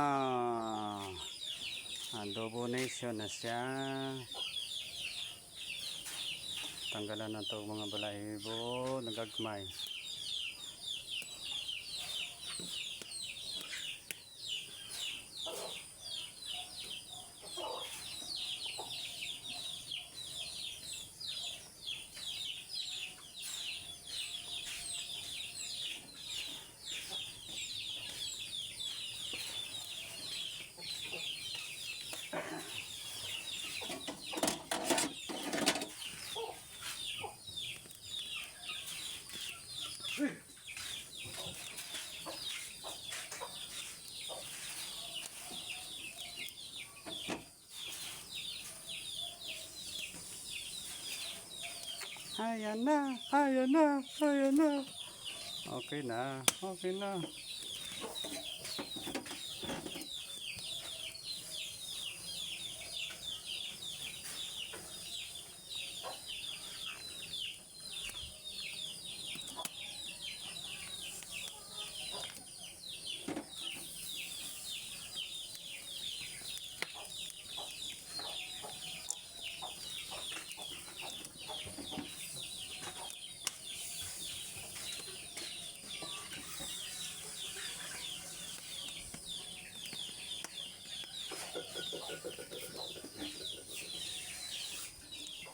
Ah, adobo nation na siya. Tanggalan na to mga balahibo, nagagmay. Ayan na, ayan na, ayan na. Okay na, okay na.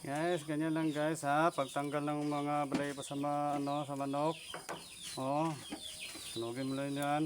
Guys, ganyan lang guys ha. Pagtanggal ng mga balay pa sa, ma, ano, sa manok. Oh, sunugin mo lang yan.